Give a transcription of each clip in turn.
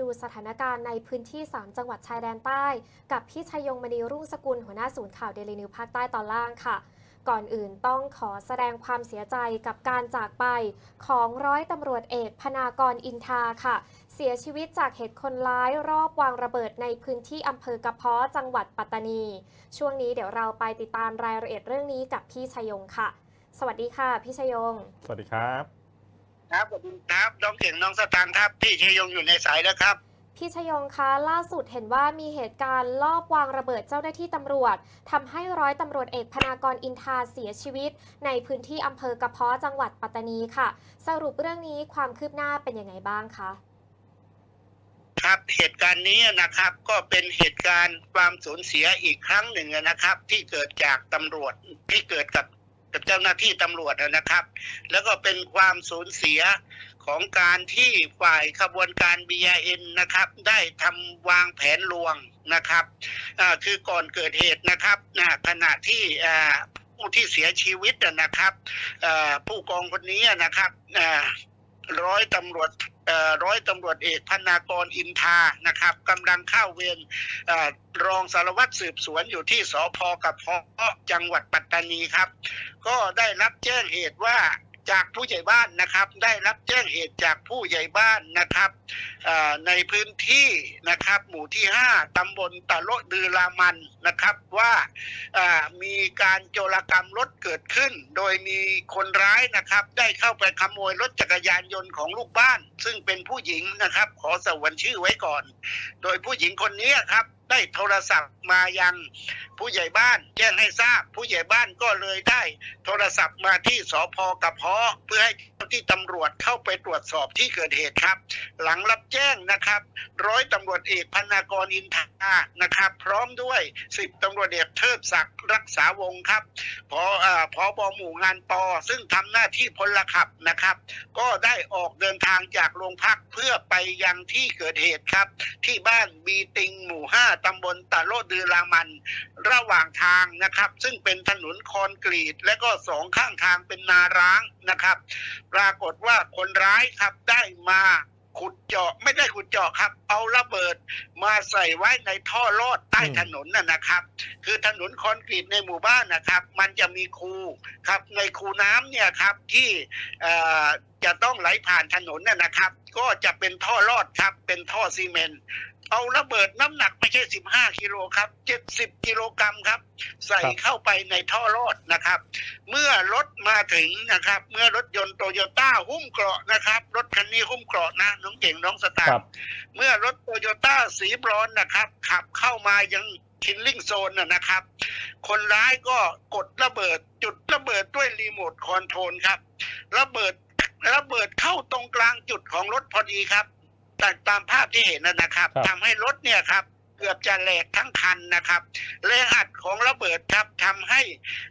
ดูสถานการณ์ในพื้นที่ 3 จังหวัดชายแดนใต้ กับพี่ชัยยงมณีรุ่งสกุลหัวหน้าศูนย์ข่าวเดลินิวภาคใต้ตอนล่างค่ะ ก่อนอื่นต้องขอแสดงความเสียใจกับการจากไปของร้อยตำรวจเอกพนากรอินทาค่ะ เสียชีวิตจากเหตุคนร้ายรอบวางระเบิดในพื้นที่อำเภอกระเพาะจังหวัดปัตตานี ช่วงนี้เดี๋ยวเราไปติดตามรายละเอียดเรื่องนี้กับพี่ชัยยงค่ะ สวัสดีค่ะ พี่ชัยยง สวัสดีครับ ครับสวัสดีครับน้องเก่งน้องสตางค์ครับพี่ชยงอยู่ในสายแล้วครับ พี่ชยงคะล่าสุดเห็นว่ามีเหตุการณ์ลอบวางระเบิดเจ้าหน้าที่ตำรวจทำให้ร้อยตำรวจเอกพนากรอินทาเสียชีวิต ในพื้นที่อำเภอกระเพาะจังหวัดปัตตานีค่ะ สรุปเรื่องนี้ความคืบหน้าเป็นยังไงบ้างคะครับเหตุการณ์นี้นะครับก็เป็นเหตุการณ์ความสูญเสียอีกครั้งหนึ่งนะครับ ที่เกิดจากตำรวจที่เกิดกับ กับเจ้าหน้าที่ตำรวจนะครับ แล้วก็เป็นความสูญเสียของการที่ฝ่ายขบวนการ BIN นะครับ ได้ทำวางแผนลวงนะครับคือก่อนเกิดเหตุนะครับนะขณะที่ผู้ที่เสียชีวิตนะครับผู้กองคนนี้นะครับร้อยตำรวจ ร้อยตำรวจเอกพนากรอินทานะครับกำลังเข้าเวรรองสารวัตรสืบสวนอยู่ที่สพกับพจังหวัดปัตตานีครับ ก็ได้รับแจ้งเหตุว่า จากผู้ใหญ่บ้านนะครับ ได้รับแจ้งเหตุจากผู้ใหญ่บ้านนะครับในพื้นที่นะครับ หมู่ที่ 5ตำบลตะโลดือรามันนะครับว่ามีการโจรกรรมรถเกิดขึ้น โดยมีคนร้ายนะครับ ได้เข้าไปขโมยรถจักรยานยนต์ของลูกบ้าน ซึ่งเป็นผู้หญิงนะครับ ขอสวรชื่อไว้ก่อน โดยผู้หญิงคนนี้ครับ ได้โทรศัพท์มายังผู้ใหญ่บ้านแจ้งให้ทราบ ผู้ใหญ่บ้านก็เลยได้โทรศัพท์มาที่สพกระเพาะเพื่อให้เจ้าที่ตำรวจเข้าไปตรวจสอบที่เกิดเหตุครับ หลังรับแจ้งนะครับ ร้อยตำรวจเอกพนากรอินทานะครับ พร้อมด้วยสิบตำรวจเอกเทิดศักดิ์รักษาวงครับพออ่าพอบหมู่งานปอซึ่งทำหน้าที่พลขับนะครับ ก็ได้ออกเดินทางจากโรงพักเพื่อไปยังที่เกิดเหตุครับ ที่บ้านบีติงหมู่ห้าตำบลตะโลดือรามัน ระหว่างทางนะครับ ซึ่งเป็นถนนคอนกรีต และก็สองข้างทางเป็นนาร้างนะครับ ปรากฏว่าคนร้ายครับได้มาขุดเจาะไม่ได้ขุดเจาะครับ เอาระเบิดมาใส่ไว้ในท่อลอดใต้ถนนน่ะนะครับ คือถนนคอนกรีตในหมู่บ้านนะครับ มันจะมีคูครับในคูน้ำเนี่ยครับที่จะต้องไหลผ่านถนนน่ะนะครับ ก็จะเป็นท่อลอดครับ เป็นท่อซีเมนต์ เอาระเบิดน้ำหนักไม่ใช่15กิโลครับ70กิโลกรัมครับ ใส่ครับเข้าไปในท่อลอดนะครับ เมื่อรถมาถึงนะครับ เมื่อรถยนต์โตโยต้าหุ้มเกราะนะครับ รถคันนี้หุ้มเกราะนะน้องเก่งน้องสตาครัร์บเมื่อรถโตโยต้าสีบรอนซ์นะครับ ขับเข้ามายังคินลิงโซนนะนะครับ คนร้ายก็กดระเบิดจุดระเบิดด้วยรีโมทคอนโทรลครับ ระเบิดระเบิดเข้าตรงกลางจุดของรถพอดีครับ แต่ตามภาพที่เห็นนะนะครับครับทำให้รถเนี่ยครับเกือบจะแหลกทั้งคันนะครับแรงอัดของระเบิดครับทำให้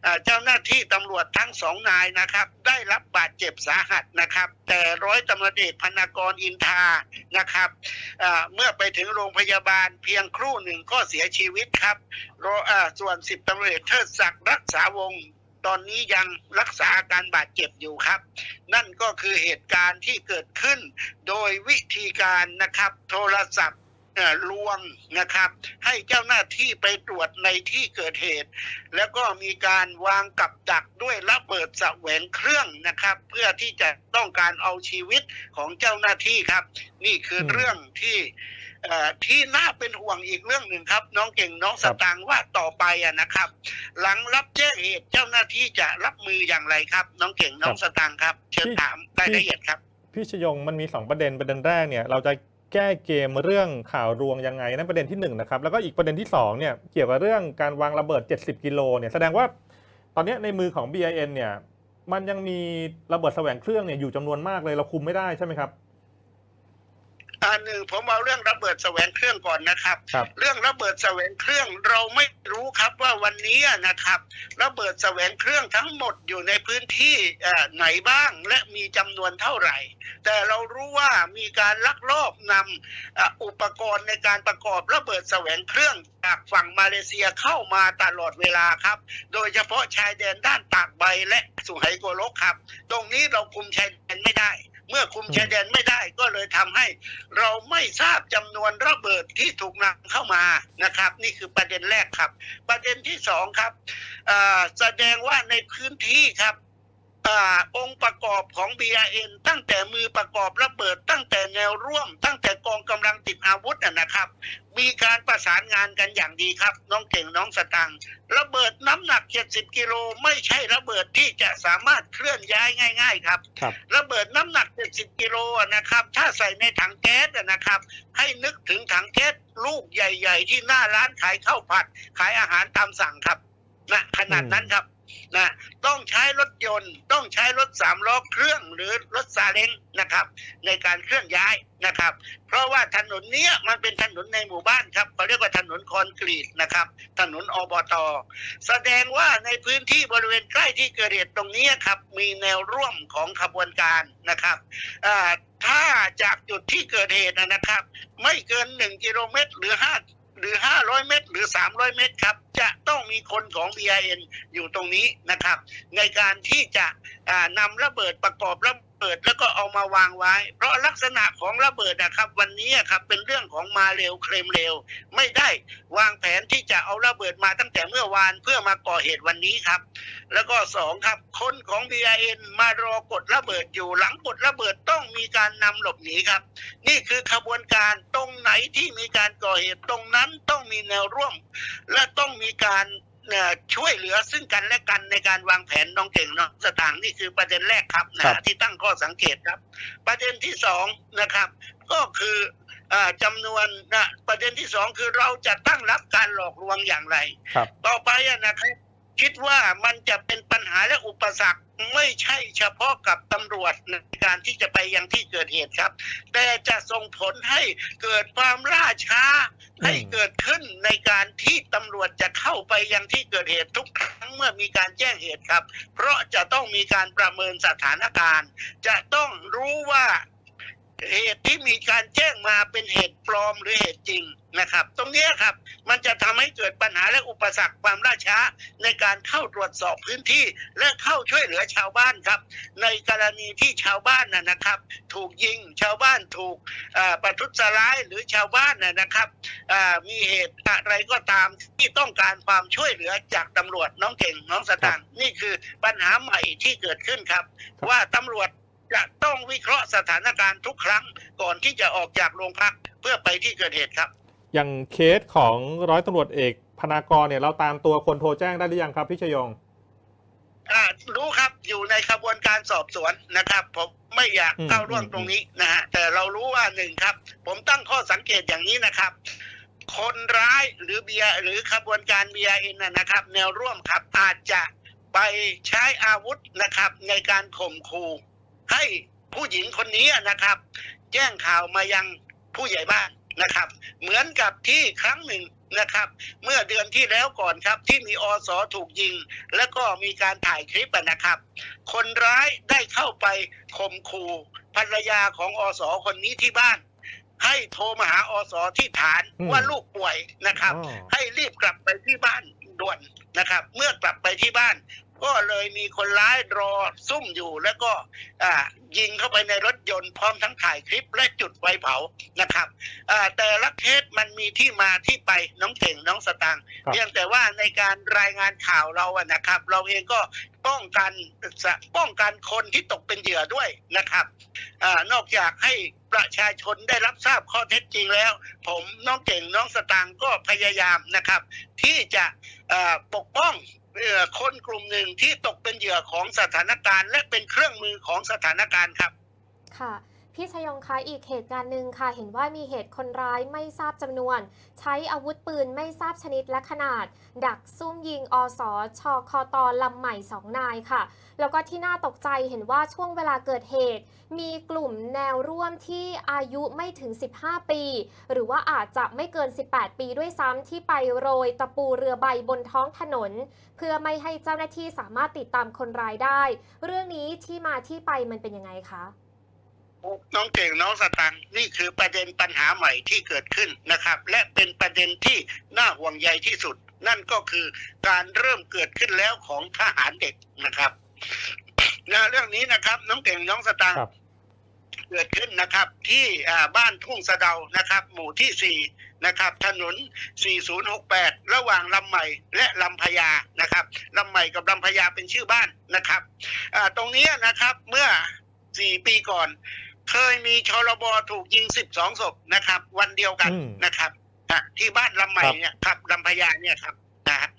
เอ่อเจ้าหน้าที่ตำรวจทั้งสองนายนะครับ ได้รับบาดเจ็บสาหัสนะครับ แต่ร้อยตำรวจเอกพนากรอินทานะครับเอ่อเมื่อไปถึงโรงพยาบาลเพียงครู่หนึ่งก็เสียชีวิตครับรอเอ่อส่วนสิบตำรวจเอกเทิดศักดิ์รักษาวงศ์ ตอนนี้ยังรักษาอาการบาดเจ็บอยู่ครับ นั่นก็คือเหตุการณ์ที่เกิดขึ้น โดยวิธีการนะครับโทรศัพท์ลวงนะครับ ให้เจ้าหน้าที่ไปตรวจในที่เกิดเหตุ แล้วก็มีการวางกับดักด้วยระเบิดแสวงเครื่องนะครับ เพื่อที่จะต้องการเอาชีวิตของเจ้าหน้าที่ครับ นี่คืออเรื่องที่ ที่น่าเป็นห่วงอีกเรื่องหนึ่งครับ น้องเก่งน้องคสรับตางค์ว่าต่อไปอะนะครับ หลังรับแจ้งเหตุเจ้าหน้าที่จะรับมืออย่างไรครับ น้องเก่งน้องสตางค์ครับ เชิญถามรายละเอียดครับ พี่ชยงมันมี 2 ประเด็นประเด็นแรกเนี่ยเราจะแก้เกมเรื่องข่าวรวงยังไงนั่นประเด็นที่1นงนะครับแล้วก็อีกประเด็นที่2เนี่ยเกี่ยวกับเรื่องการวางระเบิด 70 กิโลเนี่ยแสดงว่าตอนเนี้ยในมือของ BIN เนี่ยมันยังมีระเบิดแสวงเครื่องเนี่ยอยู่จำนวนมากเลยเราคุมไม่ได้ใช่ไหมครับ อันหนึ่งผมเอาเรื่องระเบิดแสวงเครื่องก่อนนะครับครับ เรื่องระเบิดแสวงเครื่องเราไม่รู้ครับว่าวันนี้นะครับ ระเบิดแสวงเครื่องทั้งหมดอยู่ในพื้นที่เอ่อไหนบ้างและมีจำนวนเท่าไหร่ แต่เรารู้ว่ามีการลักลอบนำเอ่ออุปกรณ์ในการประกอบระเบิดแสวงเครื่องจากฝั่งมาเลเซียเข้ามาตลอดเวลาครับ โดยเฉพาะชายแดนด้านตากใบและสุไหโกลกครับ ตรงนี้เราคุมชายแดนไม่ได้ เมื่อคุมชายแดนไม่ได้ก็เลยทำให้ เราไม่ทราบจำนวนระเบิดที่ถูกนำเข้ามานะครับ นี่คือประเด็นแรกครับ ประเด็นที่สองครับแสดงว่าในพื้นที่ครับ อาองค์ประกอบของ BRN ตั้งแต่มือประกอบระเบิด ตั้งแต่แนวร่วม ตั้งแต่กองกำลังติดอาวุธนะนะครับ มีการประสานงานกันอย่างดีครับ น้องเก่งน้องสตังค์ระเบิดน้ำหนัก 70 กิโลไม่ใช่ระเบิดที่จะสามารถเคลื่อนย้ายง่าย ๆ ครับครับระเบิดน้ำหนัก 70 กิโลอะนะครับ ถ้าใส่ในถังแก๊สอะนะครับ ให้นึกถึงถังแก๊สลูกใหญ่ ๆ ที่หน้าร้านขายข้าวผัด ขายอาหารตามสั่งครับนะขนาดนั้นครับ นะต้องใช้รถยนต์ ต้องใช้รถสามล้อเครื่องหรือรถซาเล้งนะครับ ในการเคลื่อนย้ายนะครับ เพราะว่าถนนเนี้ยมันเป็นถนนในหมู่บ้านครับเขาเรียกว่าถนนคอนกรีตนะครับ ถนนอบตแสดงว่าในพื้นที่บริเวณใกล้ที่เกิดเหตุตรงนี้ครับ มีแนวร่วมของขบวนการนะครับถ้าจากจุดที่เกิดเหตุนะครับ ไม่เกินหนึ่งกิโลเมตรหรือห้า หรือห้าร้อยเมตร หรือสามร้อยเมตรครับ จะต้องมีคนของ BIN อยู่ตรงนี้นะครับ ในการที่จะนำระเบิดประกอบระเบิด เปิดแล้วก็เอามาวางไว้ เพราะลักษณะของระเบิดนะครับ วันนี้ครับเป็นเรื่องของมาเร็วเคลมเร็ว ไม่ได้วางแผนที่จะเอาระเบิดมาตั้งแต่เมื่อวานเพื่อมาก่อเหตุวันนี้ครับ แล้วก็สองครับ คนของ BIN มารอกดระเบิดอยู่หลังกดระเบิดต้องมีการนำหลบหนีครับ นี่คือขบวนการตรงไหนที่มีการก่อเหตุตรงนั้นต้องมีแนวร่วม และต้องมีการ ช่วยเหลือซึ่งกันและกันในการวางแผนน้องเก่งน้องสตางค์นี่คือประเด็นแรกครับครันะบที่ตั้งข้อสังเกตครับ ประเด็นที่สองนะครับ ก็คืออาจำนวนนะประเด็นที่สองคือเราจะตั้งรับการหลอกลวงอย่างไรครับต่อไปอะนะครับคิดว่ามันจะเป็นปัญหาและอุปสรรค ไม่ใช่เฉพาะกับตำรวจในการที่จะไปยังที่เกิดเหตุครับ แต่จะส่งผลให้เกิดความล่าช้าให้เกิดขึ้นในการที่ตำรวจจะเข้าไปยังที่เกิดเหตุทุกครั้งเมื่อมีการแจ้งเหตุครับ เพราะจะต้องมีการประเมินสถานการณ์ จะต้องรู้ว่าเหตุที่มีการแจ้งมาเป็นเหตุปลอมหรือเหตุจริง นะครับ ตรงเนี้ยครับมันจะทำให้เกิดปัญหาและอุปสรรคความล่าช้า ในการเข้าตรวจสอบพื้นที่ และเข้าช่วยเหลือชาวบ้านครับ ในกรณีที่ชาวบ้านนะนะครับ ถูกยิงชาวบ้านถูกเอ่อประทุษร้ายหรือชาวบ้านนะนะครับเอ่อมีเหตุอะไรก็ตามที่ต้องการความช่วยเหลือจากตำรวจน้องเก่งน้องสตางค์นี่คือปัญหาใหม่ที่เกิดขึ้นครับ ว่าตำรวจจะต้องวิเคราะห์สถานการณ์ทุกครั้งก่อนที่จะออกจากโรงพักเพื่อไปที่เกิดเหตุครับ อย่างเคสของร้อยตำรวจเอกพนากรเนี่ยเราตามตัวคนโทรแจ้งได้หรือยังครับพี่ชยงอ่ารู้ครับอยู่ในขบวนการสอบสวนนะครับผมไม่อยากอืมก้าวล่วงอืมตรงนี้นะฮะแต่เรารู้ว่าหนึ่งครับ ผมตั้งข้อสังเกตอย่างนี้นะครับ คนร้ายหรือเบียหรือขบวนการเบียเอ็นนะครับ แนวร่วมครับอาจจะไปใช้อาวุธนะครับในการข่มขู่ให้ผู้หญิงคนนี้นะครับ แจ้งข่าวมายังผู้ใหญ่บ้าน นะครับ เหมือนกับที่ครั้งหนึ่งนะครับ เมื่อเดือนที่แล้วก่อนครับ ที่มีอสถูกยิง แล้วก็มีการถ่ายคลิปอะนะครับ คนร้ายได้เข้าไปข่มขู่ภรรยาของอสคนนี้ที่บ้าน ให้โทรมาหาอสที่ฐานอืมว่าลูกป่วยนะครับ อ๋อ ให้รีบกลับไปที่บ้านด่วนนะครับ เมื่อกลับไปที่บ้าน ก็เลยมีคนร้ายรอซุ่มอยู่แล้วก็อ่ายิงเข้าไปในรถยนต์พร้อมทั้งถ่ายคลิปและจุดไฟเผานะครับอ่าแต่ละเคสมันมีที่มาที่ไปน้องเก่งน้องสตางค์ครับเพียงแต่ว่าในการรายงานข่าวเราอะนะครับ เราเองก็ป้องกันป้องกันคนที่ตกเป็นเหยื่อด้วยนะครับอานอกจากให้ประชาชนได้รับทราบข้อเท็จจริงแล้ว ผมน้องเก่งน้องสตางค์ก็พยายามนะครับ ที่จะเอ่อปกป้องเอ่อ คนกลุ่มหนึ่งที่ตกเป็นเหยื่อของสถานการณ์ และเป็นเครื่องมือของสถานการณ์ครับ ค่ะ พี่ชยงคะอีกเหตุการณ์หนึ่งค่ะ เห็นว่ามีเหตุคนร้ายไม่ทราบจำนวน ใช้อาวุธปืนไม่ทราบชนิดและขนาด ดักซุ่มยิงอสชคอตลำใหม่สองนายค่ะ แล้วก็ที่น่าตกใจเห็นว่าช่วงเวลาเกิดเหตุ มีกลุ่มแนวร่วมที่อายุไม่ถึง 15 ปี หรือว่าอาจจะไม่เกิน 18 ปีด้วยซ้ำที่ไปโรยตะปูเรือใบบนท้องถนน เพื่อไม่ให้เจ้าหน้าที่สามารถติดตามคนร้ายได้ เรื่องนี้ที่มาที่ไปมันเป็นยังไงคะ น้องเก่งน้องสตังค์นี่คือประเด็นปัญหาใหม่ที่เกิดขึ้นนะครับ และเป็นประเด็นที่น่าห่วงใยที่สุด นั่นก็คือการเริ่มเกิดขึ้นแล้วของทหารเด็กนะครับนะเรื่องนี้นะครับ น้องเก่งน้องสตังค์ครับเกิดขึ้นนะครับ ที่อ่าบ้านทุ่งสะเดานะครับ หมู่ที่4นะครับ ถนน 4068 ระหว่างลำใหม่และลำพญานะครับลำใหม่กับลำพญาเป็นชื่อบ้านนะครับอ่าตรงเนี้ยนะครับเมื่อ4ปีก่อน เคยมีชลบถูกยิง12ศพนะครับ วันเดียวกันอืมนะครับอะที่บ้านลำใหม่ครับเนี่ยครับลำพญาเนี่ยครับนะฮะ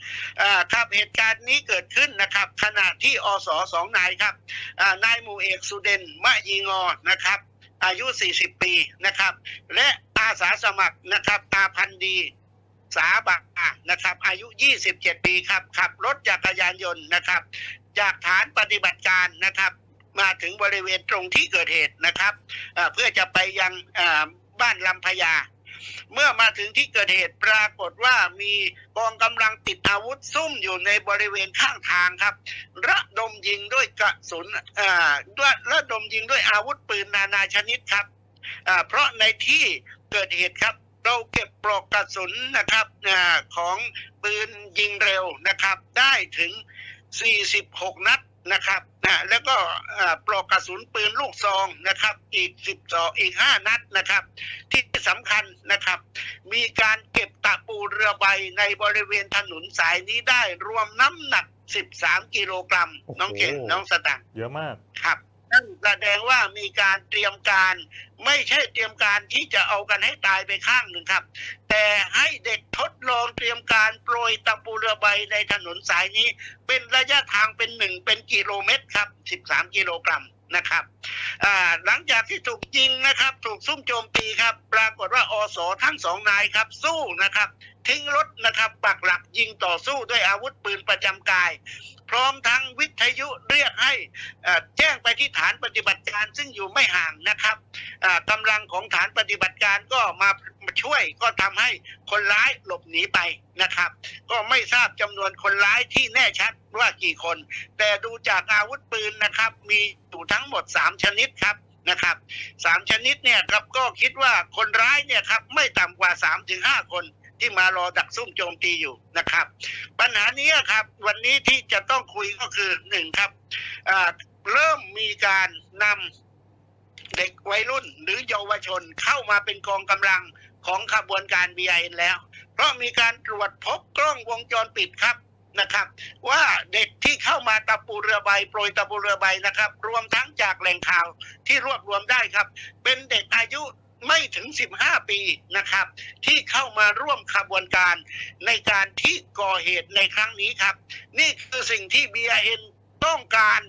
อ่าครับเหตุการณ์นี้เกิดขึ้นนะครับ ขณะที่อสสองนายครับอ่านายหมู่เอกสุเดนมะยีงอนะครับ อายุ 40 ปีนะครับ และอาสาสมัครนะครับอาพันธ์ดีสาบานะครับ อายุ 27 ปีครับขับรถจักรยานยนต์นะครับ จากฐานปฏิบัติการนะครับ มาถึงบริเวณตรงที่เกิดเหตุนะครับเพื่อจะไปยังบ้านลำพญาเมื่อมาถึงที่เกิดเหตุปรากฏว่ามีกองกำลังติดอาวุธซุ่มอยู่ในบริเวณข้างทางครับ ระดมยิงด้วยกระสุนด้วยระดมยิงด้วยอาวุธปืนนานาชนิดครับเพราะในที่เกิดเหตุครับ เราเก็บปลอกกระสุนนะครับของปืนยิงเร็วนะครับ ได้ถึง 46 นัด นะครับนะแล้วก็อ่าปลอกกระสุนปืนลูกซองนะครับ อีก12อีก5นัดนะครับ ที่สำคัญนะครับ มีการเก็บตะปูเรือใบในบริเวณถนนสายนี้ได้รวมน้ำหนัก13กิโลกรัมโอ้โหน้องเก่งน้องสตังค์เยอะมากครับ นั่นแสดงว่ามีการเตรียมการ ไม่ใช่เตรียมการที่จะเอากันให้ตายไปข้างหนึ่งครับ แต่ให้เด็กทดลองเตรียมการโปรยตะปูเรือใบในถนนสายนี้ เป็นระยะทางเป็นหนึ่งเป็นกิโลเมตรครับ 13 กิโลกรัมนะครับหลังจากที่ถูกยิงนะครับ ถูกซุ่มโจมตีครับ ปรากฏว่าอสทั้งสองนายครับ สู้นะครับ ทิ้งรถนะครับปักหลักยิงต่อสู้ด้วยอาวุธปืนประจำกาย พร้อมทั้งวิทยุเรียกให้แจ้งไปที่ฐานปฏิบัติการซึ่งอยู่ไม่ห่างนะครับกำลังของฐานปฏิบัติการก็มามาช่วยก็ทำให้คนร้ายหลบหนีไปนะครับ ก็ไม่ทราบจำนวนคนร้ายที่แน่ชัดว่ากี่คน แต่ดูจากอาวุธปืนนะครับ มีอยู่ทั้งหมด 3 ชนิดครับนะครับสามชนิดเนี่ยครับก็คิดว่าคนร้ายเนี่ยครับไม่ต่ำกว่า3าถึงหคน ที่มารอดักซุ่มโจมตีอยู่นะครับ ปัญหานี้ครับวันนี้ที่จะต้องคุยก็คือหนึ่งครับเริ่มมีการนำเด็กวัยรุ่นหรือเยาวชนเข้ามาเป็นกองกำลังของขบวนการ BIN แล้ว เพราะมีการตรวจพบกล้องวงจรปิดครับนะครับ ว่าเด็กที่เข้ามาตะปูเรือใบโปรยตะปูเรือใบนะครับ รวมทั้งจากแหล่งข่าวที่รวบรวมได้ครับ เป็นเด็กอายุ ไม่ถึง 15 ปีนะครับ ที่เข้ามาร่วมขบวนการในการที่ก่อเหตุในครั้งนี้ครับ นี่คือสิ่งที่ BIN ต้องการ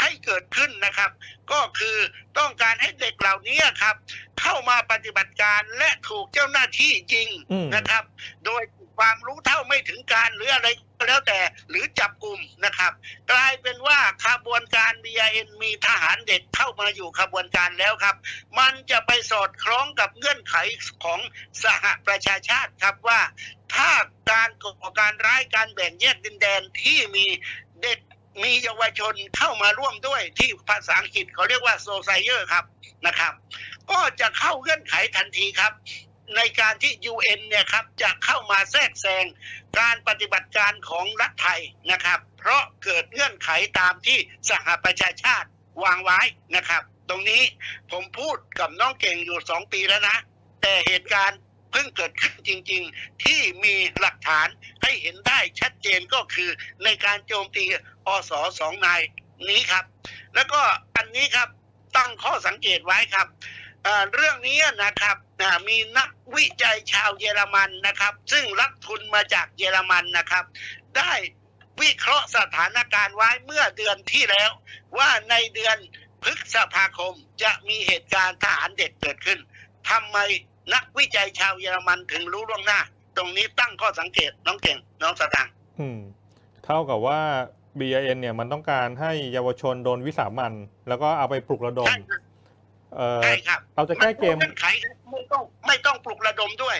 ให้เกิดขึ้นนะครับ ก็คือต้องการให้เด็กเหล่านี้ครับ เข้ามาปฏิบัติการและถูกเจ้าหน้าที่ยิงนะครับ โดยความรู้เท่าไม่ถึงการหรืออะไร ก็แล้วแต่หรือจับกลุ่มนะครับ กลายเป็นว่าขบวนการ BIN มีทหารเด็กเข้ามาอยู่ขบวนการแล้วครับ มันจะไปสอดคล้องกับเงื่อนไขของสหประชาชาติครับว่า ถ้าการก่อการร้ายการแบ่งแยกดินแดนที่มีเด็กมีเยาวชนเข้ามาร่วมด้วยที่ภาษาอังกฤษเขาเรียกว่าโซไซเยอร์ครับนะครับ ก็จะเข้าเงื่อนไขทันทีครับ ในการที่ UN เนี่ยครับจะเข้ามาแทรกแซงการปฏิบัติการของรัฐไทยนะครับ เพราะเกิดเงื่อนไขตามที่สหประชาชาติวางไว้นะครับ ตรงนี้ผมพูดกับน้องเก่งอยู่สองปีแล้วนะ แต่เหตุการณ์เพิ่งเกิดขึ้นจริง ๆ ที่มีหลักฐานให้เห็นได้ชัดเจนก็คือในการโจมตีอสสองนายนี้ครับ แล้วก็อันนี้ครับตั้งข้อสังเกตไว้ครับเรื่องนี้นะครับ อ่ามีนักวิจัยชาวเยอรมันนะครับ ซึ่งรับทุนมาจากเยอรมันนะครับ ได้วิเคราะห์สถานการณ์ไว้เมื่อเดือนที่แล้ว ว่าในเดือนพฤษภาคมจะมีเหตุการณ์ทหารเด็กเกิดขึ้นทำไมนักวิจัยชาวเยอรมันถึงรู้ล่วงหน้า ตรงนี้ตั้งข้อสังเกตน้องเก่งน้องสตางค์อืมเท่ากับว่า BIN เนี่ยมันต้องการให้เยาวชนโดนวิสามันแล้วก็เอาไปปลุกระดม ใช่ครับเอ่อใช่ครับเราจะแก้เกมนงื่อนไขไม่ต้องไม่ต้องปลุกระดมด้วย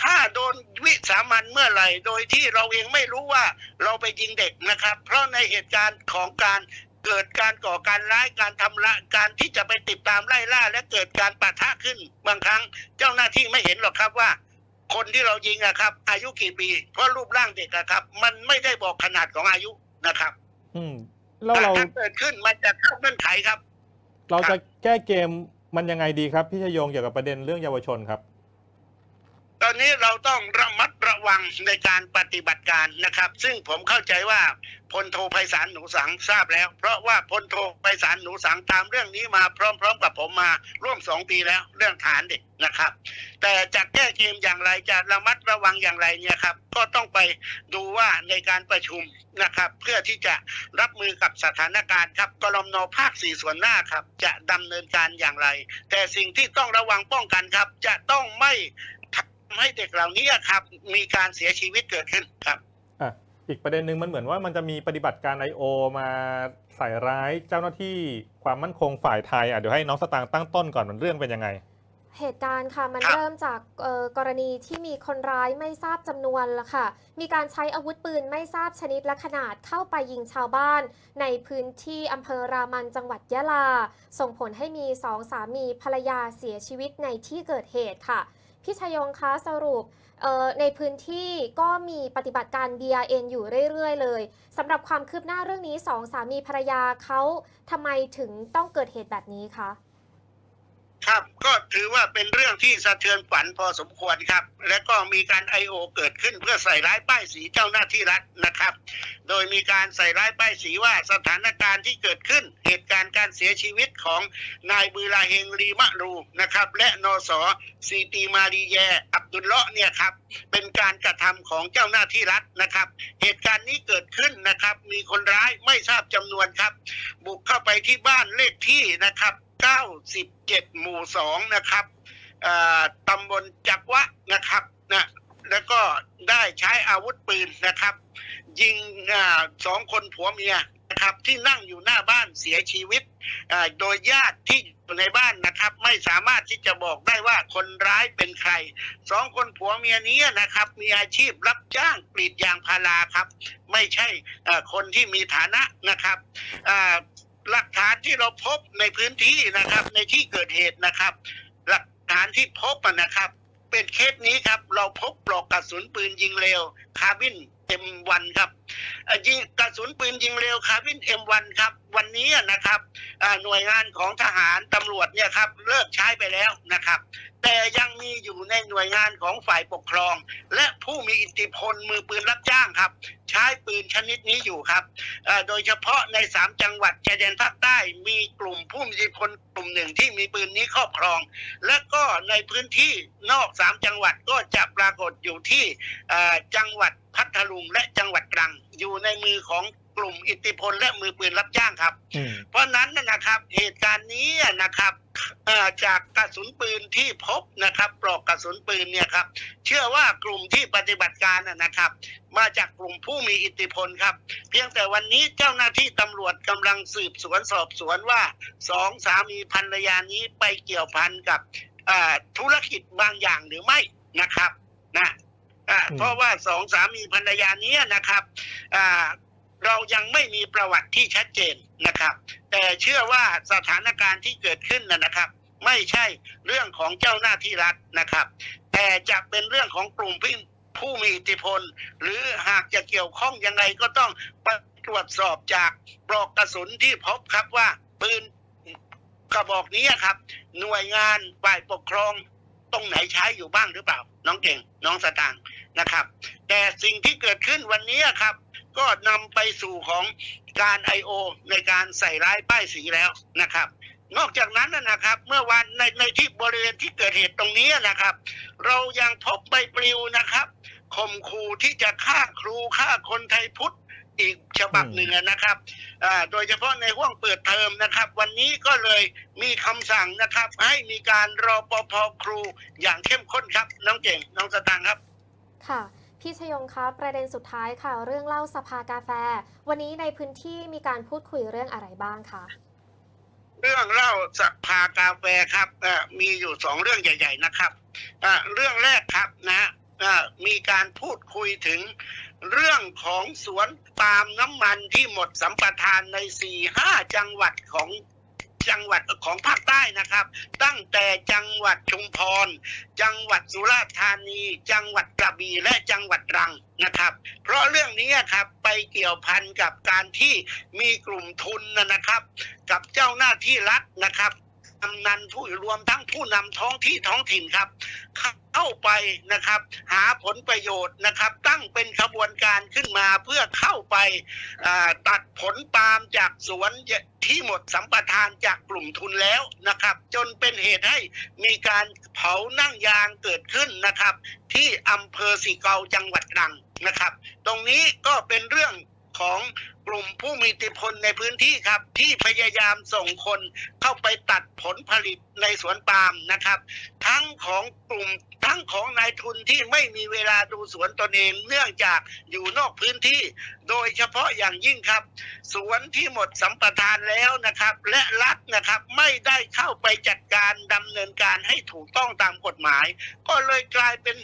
ถ้าโดนวิสามันเมื่อไหร่ โดยที่เราเองไม่รู้ว่าเราไปยิงเด็กนะครับ เพราะในเหตุการณ์ของการเกิดการก่อการร้ายการทำละการที่จะไปติดตามไล่ล่า และเกิดการปะทะขึ้น บางครั้งเจ้าหน้าที่ไม่เห็นหรอกครับว่า คนที่เรายิงอะครับ อายุกี่ปี เพราะรูปร่างเด็กอะครับ มันไม่ได้บอกขนาดของอายุนะครับ อืมแล้วเราถ้าเกิดขึ้นมันจะเข้าเงื่อนไขครับ เราจะ แก้เกมมันยังไงดีครับพี่ชยงเกี่ยวกับประเด็นเรื่องเยาวชนครับ ตอนนี้เราต้องระมัดระวังในการปฏิบัติการนะครับ ซึ่งผมเข้าใจว่าพลโทไพศาลหนูสังทราบแล้ว เพราะว่าพลโทไพศาลหนูสังตามเรื่องนี้มาพร้อม ๆ กับผมมาร่วมสองปีแล้วเรื่องฐานเด็กนะครับ แต่จะแก้เกมอย่างไรจะระมัดระวังอย่างไรเนี่ยครับก็ต้องไปดูว่าในการประชุมนะครับ เพื่อที่จะรับมือกับสถานการณ์ครับกรมนภาคสี่ส่วนหน้าครับ จะดำเนินการอย่างไร แต่สิ่งที่ต้องระวังป้องกันครับ จะต้องไม่ำให้เด็กเหล่านี้ครับ มีการเสียชีวิตเกิดขึ้นครับอะอีกประเด็นหนึ่งมันเหมือนว่ามันจะมีปฏิบัติการ I.O. มาใส่ร้ายเจ้าหน้าที่ความมั่นคงฝ่ายไทยอะเดี๋ยวให้น้องสตางค์ตั้งต้นก่อนมันเรื่องเป็นยังไง เหตุการณ์ค่ะมันครับเริ่มจากเอ่อกรณีที่มีคนร้ายไม่ทราบจำนวนละค่ะ มีการใช้อาวุธปืนไม่ทราบชนิดและขนาดเข้าไปยิงชาวบ้าน ในพื้นที่อำเภอรามันจังหวัดยะลา ส่งผลให้มีสองสามีภรรยาเสียชีวิตในที่เกิดเหตุค่ะ พี่ชยงคะสรุปในพื้นที่ก็มีปฏิบัติการ BRN อยู่เรื่อยๆ เลยสำหรับความคืบหน้าเรื่องนี้สองสามีภรรยาเขาทำไมถึงต้องเกิดเหตุแบบนี้คะ ครับก็ถือว่าเป็นเรื่องที่สะเทือนฝันพอสมควรครับ และก็มีการ I.O. เกิดขึ้นเพื่อใส่ร้ายป้ายสีเจ้าหน้าที่รัฐนะครับ โดยมีการใส่ร้ายป้ายสีว่าสถานการณ์ที่เกิดขึ้น เหตุการณ์การเสียชีวิตของนายบือลาเฮงรีมะรูนะครับ และนสซีตีมารีแยอับดุลเลาะเนี่ยครับเป็นการกระทำของเจ้าหน้าที่รัฐนะครับ เหตุการณ์นี้เกิดขึ้นนะครับ มีคนร้ายไม่ทราบจำนวนครับ บุกเข้าไปที่บ้านเลขที่นะครับ 97 หมู่ 2 นะครับตำบลจักวะนะครับนะแล้วก็ได้ใช้อาวุธปืนนะครับ ยิงอสองคนผัวเมียนะครับที่นั่งอยู่หน้าบ้านเสียชีวิต โดยญาติที่อยู่ในบ้านนะครับ ไม่สามารถที่จะบอกได้ว่าคนร้ายเป็นใครสองคนผัวเมียนี้นะครับ มีอาชีพรับจ้างกรีดยางพาราครับ ไม่ใช่คนที่มีฐานะนะครับ หลักฐานที่เราพบในพื้นที่นะครับ ในที่เกิดเหตุนะครับ หลักฐานที่พบนะครับ เป็นเคสนี้ครับ เราพบปลอกกระสุนปืนยิงเร็ว คาร์บิน M1 ครับเอ่อยิงกระสุนปืนยิงเร็วคาร์บิน M1 ครับ วันนี้นะครับหน่วยงานของทหารตำรวจเนี่ยครับเลิกใช้ไปแล้วนะครับ แต่ยังมีอยู่ในหน่วยงานของฝ่ายปกครอง และผู้มีอิทธิพลมือปืนรับจ้างครับ ใช้ปืนชนิดนี้อยู่ครับโดยเฉพาะในสามจังหวัดชายแดนภาคใต้มีกลุ่มผู้มีอิทธิพลกลุ่มหนึ่งที่มีปืนนี้ครอบครอง และก็ในพื้นที่นอกสามจังหวัดก็จะปรากฏอยู่ที่จังหวัด พัทลุงและจังหวัดตรัง อยู่ในมือของกลุ่มอิทธิพลและมือปืนรับจ้างครับอืมเพราะฉะนั้นน่ะนะครับเหตุการณ์นี้นะครับเอ่อจากกระสุนปืนที่พบนะครับปลอกกระสุนปืนเนี่ยครับ เชื่อว่ากลุ่มที่ปฏิบัติการน่ะนะครับ มาจากกลุ่มผู้มีอิทธิพลครับ เพียงแต่วันนี้เจ้าหน้าที่ตำรวจกำลังสืบสวนสอบสวนว่าสองสามีภรรยานี้ไปเกี่ยวพันกับอ่าธุรกิจบางอย่างหรือไม่นะครับนะ อ่าอืมเพราะว่าสองสามีภรรยานี้นะครับอ่าเรายังไม่มีประวัติที่ชัดเจนนะครับ แต่เชื่อว่าสถานการณ์ที่เกิดขึ้นนะนะครับ ไม่ใช่เรื่องของเจ้าหน้าที่รัฐนะครับ แต่จะเป็นเรื่องของกลุ่มผู้ผู้มีอิทธิพล หรือหากจะเกี่ยวข้องยังไงก็ต้องไปตรวจสอบจากปลอกกระสุนที่พบครับว่าปืนกระบอกนี้ครับ หน่วยงานฝ่ายปกครอง ตรงไหนใช้อยู่บ้างหรือเปล่า น้องเก่ง น้องสตางค์นะครับ แต่สิ่งที่เกิดขึ้นวันนี้ครับ ก็นำไปสู่ของการ I.O. ในการใส่ร้ายป้ายสีแล้วนะครับ นอกจากนั้นนะครับ เมื่อวันในในที่บริเวณที่เกิดเหตุตรงนี้นะครับ เรายังพบใบปลิวนะครับข่มขู่ที่จะฆ่าครูฆ่าคนไทยพุทธ อีกฉบับหนึ่งนะครับอ่าโดยเฉพาะในห่วงเปิดเทอมนะครับ วันนี้ก็เลยมีคำสั่งนะครับ ให้มีการรอปภครูอย่างเข้มข้นครับ น้องเก่งน้องสตางค์ครับ ค่ะ พี่ชยงคะประเด็นสุดท้ายค่ะ เรื่องเล่าสภากาแฟ วันนี้ในพื้นที่มีการพูดคุยเรื่องอะไรบ้างคะเรื่องเล่าสภากาแฟครับเอ่อมีอยู่สองเรื่องใหญ่ ๆนะครับอะเรื่องแรกครับนะอะมีการพูดคุยถึง เรื่องของสวนปาล์มน้ำมันที่หมดสัมปทานในสี่ห้าจังหวัดของจังหวัดของภาคใต้นะครับ ตั้งแต่จังหวัดชุมพร จังหวัดสุราษฎร์ธานี จังหวัดกระบี่และจังหวัดตรังนะครับ เพราะเรื่องนี้ครับไปเกี่ยวพันกับการที่มีกลุ่มทุนนะนะครับ กับเจ้าหน้าที่รัฐนะครับำนันผู้รวมทั้งผู้นำท้องที่ท้องถิ่นครับ เข้าไปนะครับ หาผลประโยชน์นะครับ ตั้งเป็นขบวนการขึ้นมาเพื่อเข้าไปตัดผลปาล์มจากสวนที่หมดสัมปทานจากกลุ่มทุนแล้วนะครับ จนเป็นเหตุให้มีการเผานั่งยางเกิดขึ้นนะครับ ที่อำเภอสีเกาจังหวัดตรังนะครับ ตรงนี้ก็เป็นเรื่องของ กลุ่มผู้มีอิทธิพลในพื้นที่ครับ ที่พยายามส่งคนเข้าไปตัดผลผลิตในสวนปาล์มนะครับ ทั้งของกลุ่มทั้งของนายทุนที่ไม่มีเวลาดูสวนตนเองเนื่องจากอยู่นอกพื้นที่ โดยเฉพาะอย่างยิ่งครับ สวนที่หมดสัมปทานแล้วนะครับ และรัฐนะครับไม่ได้เข้าไปจัดการดำเนินการให้ถูกต้องตามกฎหมาย ก็เลยกลายเป็น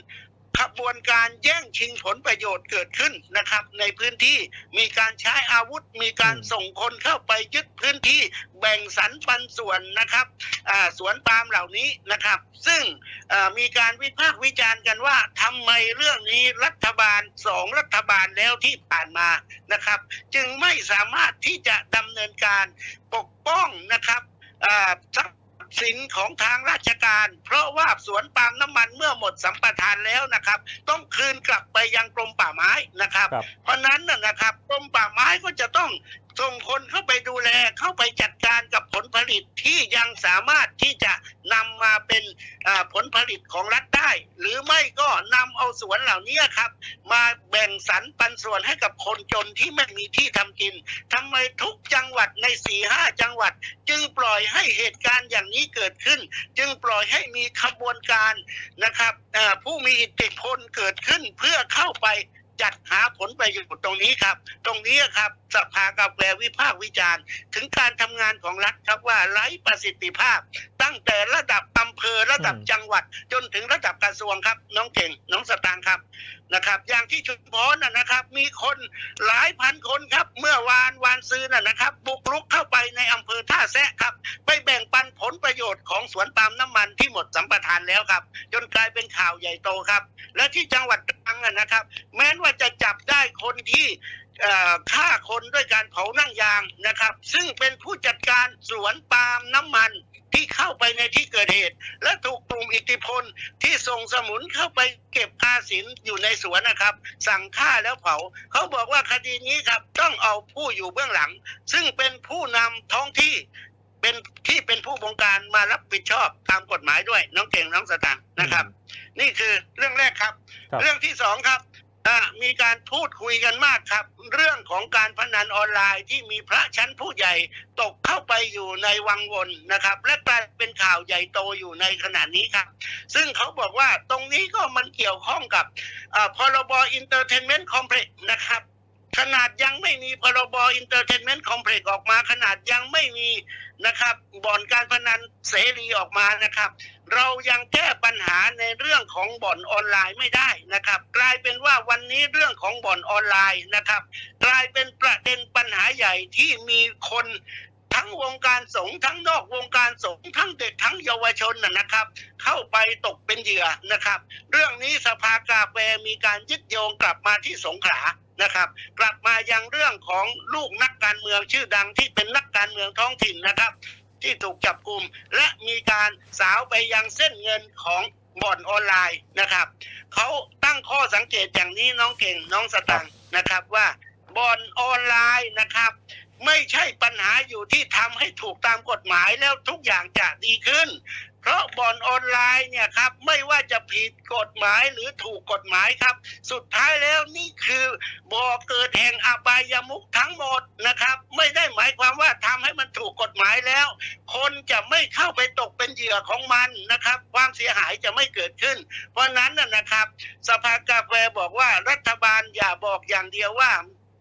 ขบวนการแย่งชิงผลประโยชน์เกิดขึ้นนะครับ ในพื้นที่มีการใช้อาวุธ มีการอืมส่งคนเข้าไปยึดพื้นที่แบ่งสรรปันส่วนนะครับอ่าสวนปาล์มเหล่านี้นะครับ ซึ่งอ่ามีการวิพากษ์วิจารณ์กันว่าทำไมเรื่องนี้รัฐบาลสองรัฐบาลแล้วที่ผ่านมานะครับ จึงไม่สามารถที่จะดำเนินการปกป้องนะครับอ่าทรัพ ย์สินของทางราชการ เพราะว่าสวนปาล์มน้ำมันเมื่อหมดสัมปทานแล้วนะครับ ต้องคืนกลับไปยังกรมป่าไม้นะครับครับเพราะนั้นน่ะนะครับกรมป่าไม้ก็จะต้อง ส่งคนเข้าไปดูแลเข้าไปจัดการกับผลผลิตที่ยังสามารถที่จะนำมาเป็นผลผลิตของรัฐได้ หรือไม่ก็นำเอาสวนเหล่านี้ครับ มาแบ่งสรรปันส่วนให้กับคนจนที่ไม่มีที่ทำกินทำไมทุกจังหวัดในสี่ห้าจังหวัด จึงปล่อยให้เหตุการณ์อย่างนี้เกิดขึ้น จึงปล่อยให้มีขบวนการนะครับผู้มีอิทธิพลเกิดขึ้นเพื่อเข้าไป จัดหาผลประโยชน์ตรงนี้ครับ ตรงนี้ครับสภากาแฟวิพากษ์วิจารณ์ ถึงการทำงานของรัฐครับว่าไร้ประสิทธิภาพ ตั้งแต่ระดับอำเภอระดับอืมจังหวัด จนถึงระดับกระทรวงครับ น้องเก่งน้องสตางค์ครับ นะครับ อย่างที่ชุมพรนะนะครับ มีคนหลายพันคนครับ เมื่อวานวานซื้อน่ะนะครับ บุกรุกเข้าไปในอำเภอท่าแซะครับ ไปแบ่งปันผลประโยชน์ของสวนปาล์มน้ำมันที่หมดสัมปทานแล้วครับ จนกลายเป็นข่าวใหญ่โตครับ และที่จังหวัดตรังอะนะครับ แม้ว่าจะจับได้คนที่ฆ่าคนด้วยการเผานั่งยางนะครับ ซึ่งเป็นผู้จัดการสวนปาล์มน้ำมัน ที่เข้าไปในที่เกิดเหตุ และถูกกลุ่มอิทธิพลที่ส่งสมุนเข้าไปเก็บอาสินอยู่ในสวนนะครับ สั่งฆ่าแล้วเผา เขาบอกว่าคดีนี้ครับต้องเอาผู้อยู่เบื้องหลัง ซึ่งเป็นผู้นำท้องที่เป็นที่เป็นผู้บงการมารับผิดชอบตามกฎหมายด้วยน้องเก่งน้องสตางค์นะครับ นี่คือเรื่องแรกครับครับเรื่องที่สองครับอ่า มีการพูดคุยกันมากครับ เรื่องของการพนันออนไลน์ที่มีพระชั้นผู้ใหญ่ตกเข้าไปอยู่ในวังวนนะครับ และกลายเป็นข่าวใหญ่โตอยู่ในขณะนี้ครับ ซึ่งเขาบอกว่าตรงนี้ก็มันเกี่ยวข้องกับพรบอินเตอร์เทนเมนต์คอมเพล็กซ์นะครับ ขนาดยังไม่มีพรบอินเตอร์เทนเมนต์คอมเพล็กออกมา ขนาดยังไม่มีนะครับบ่อนการพนันเสรีออกมานะครับ เรายังแก้ปัญหาในเรื่องของบ่อนออนไลน์ไม่ได้นะครับ กลายเป็นว่าวันนี้เรื่องของบ่อนออนไลน์นะครับ กลายเป็นประเด็นปัญหาใหญ่ที่มีคนทั้งวงการสงฆ์ทั้งนอกวงการสงฆ์ทั้งเด็กทั้งเยาวชนนะนะครับ เข้าไปตกเป็นเหยื่อนะครับ เรื่องนี้สภากาแฟมีการยึดโยงกลับมาที่สงขลา นะครับ กลับมายังเรื่องของลูกนักการเมืองชื่อดังที่เป็นนักการเมืองท้องถิ่นนะครับ ที่ถูกจับกลุ่มและมีการสาวไปยังเส้นเงินของบ่อนออนไลน์นะครับเขาตั้งข้อสังเกตอย่างนี้น้องเก่งน้องสตังนะครับว่าบ่อนออนไลน์นะครับ ไม่ใช่ปัญหาอยู่ที่ทำให้ถูกตามกฎหมายแล้วทุกอย่างจะดีขึ้น เพราะบ่อนออนไลน์เนี่ยครับ ไม่ว่าจะผิดกฎหมายหรือถูกกฎหมายครับ สุดท้ายแล้วนี่คือบ่อเกิดแห่งอบายมุขทั้งหมดนะครับ ไม่ได้หมายความว่าทำให้มันถูกกฎหมายแล้ว คนจะไม่เข้าไปตกเป็นเหยื่อของมันนะครับ ความเสียหายจะไม่เกิดขึ้น เพราะนั้นนะนะครับ สภากาแฟบอกว่ารัฐบาลอย่าบอกอย่างเดียวว่า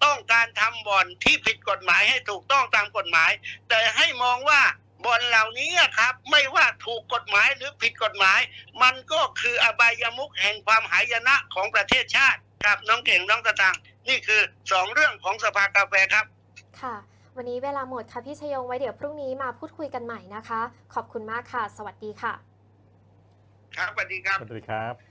ต้องการทำบ่อนที่ผิดกฎหมายให้ถูกต้องตามกฎหมาย แต่ให้มองว่าบ่อนเหล่านี้ครับ ไม่ว่าถูกกฎหมายหรือผิดกฎหมาย มันก็คืออบายมุขแห่งความหายนะของประเทศชาติครับน้องเก่งน้องตะตังนี่คือสองเรื่องของสภากาแฟครับ ค่ะ วันนี้เวลาหมดค่ะพี่ชยงไว้เดี๋ยวพรุ่งนี้มาพูดคุยกันใหม่นะคะ ขอบคุณมากค่ะ สวัสดีค่ะ ครับสวัสดีครับสวัสดีครับ